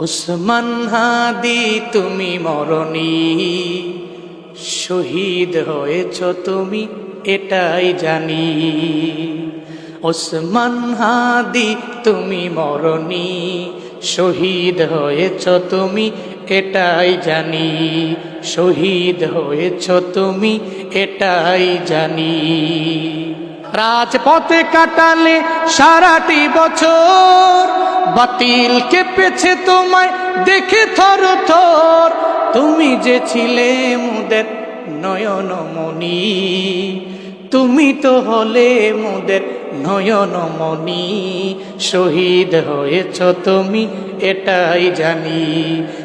ওসমান হাদি, তুমি মরণী। শহীদ হয়েছ তুমি, এটাই জানি। ওসমান হাদি, তুমি মরণী। শহীদ হয়েছ তুমি, এটাই জানি। শহীদ হয়েছ তুমি, এটাই জানি। রাজপথে কাটালে সারাটি বছর। বাতিল কেঁপেছে তোমায়, দেখে থর থর। তুমি যে ছিলে মুদের নয়নমণি, তুমি তো হলে মুদের নয়নমণি। শহীদ হয়েছ তুমি, এটাই জানি।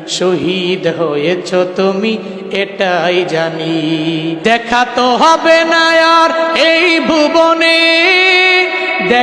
শহীদ হয়েছ তুমি, এটাই জানি। দেখা তো হবে না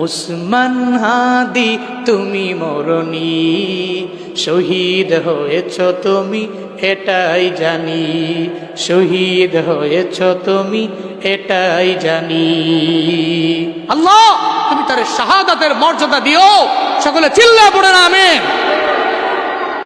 উসমান হাদি, তুমি মরণি। শহীদ হয়েছ তুমি, এটাই জানি। শহীদ হয়েছ তুমি, এটাই জানি। আল্লাহ, তুমি তার শাহাদাতের মর্যাদা দিও। সকলে চিল্লা পড়ে না